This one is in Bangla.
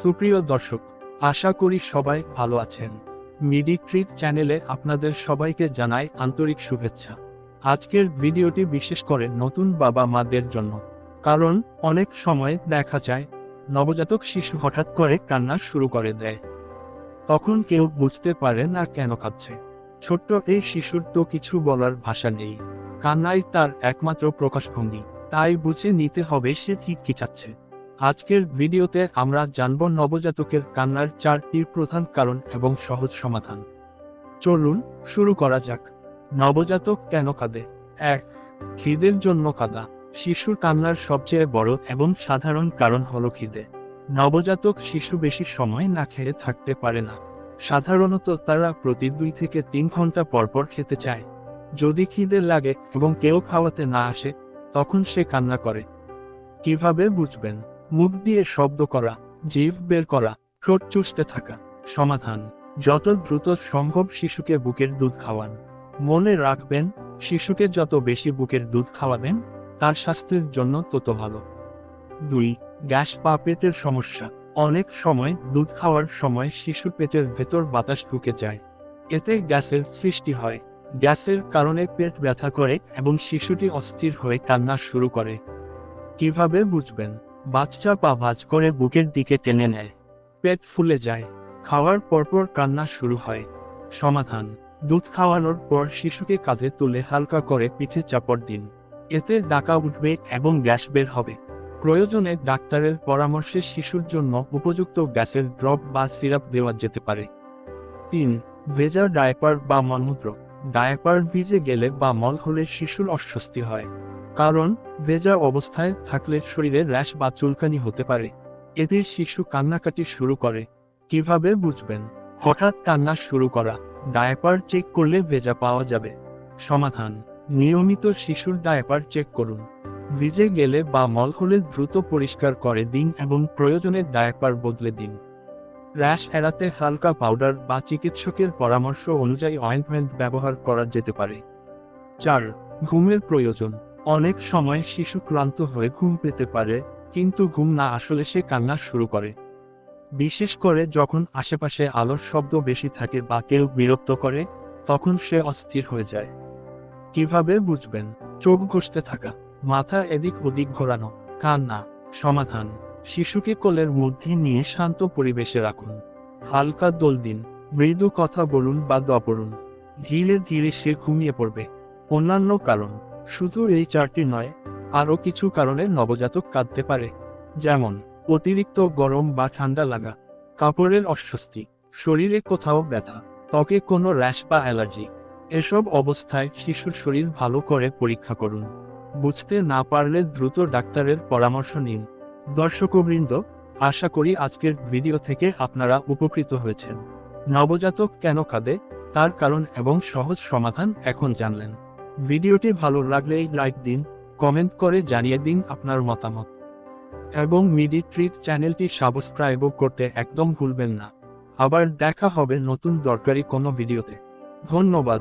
সুপ্রিয় দর্শক, আশা করি সবাই ভালো আছেন। মিডি চ্যানেলে আপনাদের সবাইকে জানাই আন্তরিক শুভেচ্ছা। আজকের ভিডিওটি বিশেষ করে নতুন বাবা মাদের জন্য, কারণ অনেক সময় দেখা যায়, নবজাতক শিশু হঠাৎ করে কান্না শুরু করে দেয়। তখন কেউ বুঝতে পারে না কেন কাঁদছে। ছোট্ট এই শিশুর তো কিছু বলার ভাষা নেই। কান্নাই তার একমাত্র প্রকাশভঙ্গি, তাই বুঝে নিতে হবে সে ঠিক কি চাচ্ছে। আজকের ভিডিওতে আমরা জানব নবজাতকের কান্নার চারটি প্রধান কারণ এবং সহজ সমাধান। চলুন শুরু করা যাক। নবজাতক কেন কাঁদে? এক, খিদের জন্য কাঁদা। শিশুর কান্নার সবচেয়ে বড় এবং সাধারণ কারণ হল খিদে। নবজাতক শিশু বেশি সময় না খেয়ে থাকতে পারে না। সাধারণত তারা প্রতি দুই থেকে তিন ঘণ্টা পরপর খেতে চায়। যদি খিদে লাগে এবং কেউ খাওয়াতে না আসে, তখন সে কান্না করে। কীভাবে বুঝবেন? মুখ দিয়ে শব্দ করা জীব বের করা, ঠোঁট চুষতে থাকা। সমাধান। যত দ্রুত সম্ভব শিশুকে বুকের দুধ খাওয়ান। মনে রাখবেন, শিশুকে যত বেশি বুকের দুধ খাওয়াবেন, তার স্বাস্থ্যের জন্য তত ভালো। দুই, গ্যাস বা পেটের সমস্যা। অনেক সময় দুধ খাওয়ার সময় শিশুর পেটের ভেতর বাতাস ঢুকে যায়। এতে গ্যাসের সৃষ্টি হয়। গ্যাসের কারণে পেট ব্যথা করে এবং শিশুটি অস্থির হয়ে কান্না শুরু করে। কীভাবে বুঝবেন? বাচ্চা পা ভাঁজ করে বুকের দিকে টেনে নেয়। পেট ফুলে যায়। খাওয়ার পরপর কান্না শুরু হয়। সমাধান। দুধ খাওয়ানোর পর শিশুকে কাঁধে তুলে হালকা করে পিঠে চাপড় দিন। এতে ডাকা উঠবে এবং গ্যাস বের হবে। প্রয়োজনে ডাক্তারের পরামর্শে শিশুর জন্য উপযুক্ত গ্যাসের ড্রপ বা সিরাপ দেওয়া যেতে পারে। তিন। ভেজা ডায়পার বা মলমূত্র। ডায়পার ভিজে গেলে বা মল হলে শিশুর অস্বস্তি হয়। কারণ ভেজা অবস্থায় থাকলে শরীরে র্যাশ বা চুলকানি হতে পারে। এতে শিশু কান্নাকাটি শুরু করে। কীভাবে বুঝবেন? হঠাৎ কান্না শুরু করা, ডায়পার চেক করলে ভেজা পাওয়া যাবে। সমাধান, নিয়মিত শিশুর ডায়পার চেক করুন। ভিজে গেলে বা মল হলে দ্রুত পরিষ্কার করে দিন এবং প্রয়োজনে ডায়পার বদলে দিন। র্যাশ এড়াতে হালকা পাউডার বা চিকিৎসকের পরামর্শ অনুযায়ী অয়েন্টমেন্ট ব্যবহার করা যেতে পারে। চার, ঘুমের প্রয়োজন। অনেক সময় শিশু ক্লান্ত হয়ে ঘুম পেতে পারে, কিন্তু ঘুম না আসলে সে কান্না শুরু করে। বিশেষ করে যখন আশেপাশে আলোর শব্দ বেশি থাকে বা কেউ বিরক্ত করে, তখন সে অস্থির হয়ে যায়। কীভাবে বুঝবেন? চোখ ঘষতে থাকা, মাথা এদিক ওদিক ঘোরানো, কান্না, সমাধান, শিশুকে কোলের মধ্যে নিয়ে শান্ত পরিবেশে রাখুন। হালকা দোল দিন, মৃদু কথা বলুন বা দপড়ুন ধীরে ধীরে সে ঘুমিয়ে পড়বে। অন্যান্য কারণ শুধু এই চারটি নয়, আরও কিছু কারণে নবজাতক কাঁদতে পারে। যেমন, অতিরিক্ত গরম বা ঠান্ডা লাগা, কাপড়ের অস্বস্তি, শরীরে কোথাও ব্যথা, ত্বকে কোনো র্যাশ বা অ্যালার্জি। এসব অবস্থায় শিশুর শরীর ভালো করে পরীক্ষা করুন। বুঝতে না পারলে দ্রুত ডাক্তারের পরামর্শ নিন। দর্শকবৃন্দ, আশা করি আজকের ভিডিও থেকে আপনারা উপকৃত হয়েছেন। নবজাতক কেন কাঁদে? তার কারণ এবং সহজ সমাধান এখন জানলেন। ভিডিওটি ভালো লাগলেই লাইক দিন, কমেন্ট করে জানিয়ে দিন আপনার মতামত। এবং মিডি ট্রিট চ্যানেলটি সাবস্ক্রাইবও করতে একদম ভুলবেন না। আবার দেখা হবে নতুন দরকারি কোনো ভিডিওতে। ধন্যবাদ।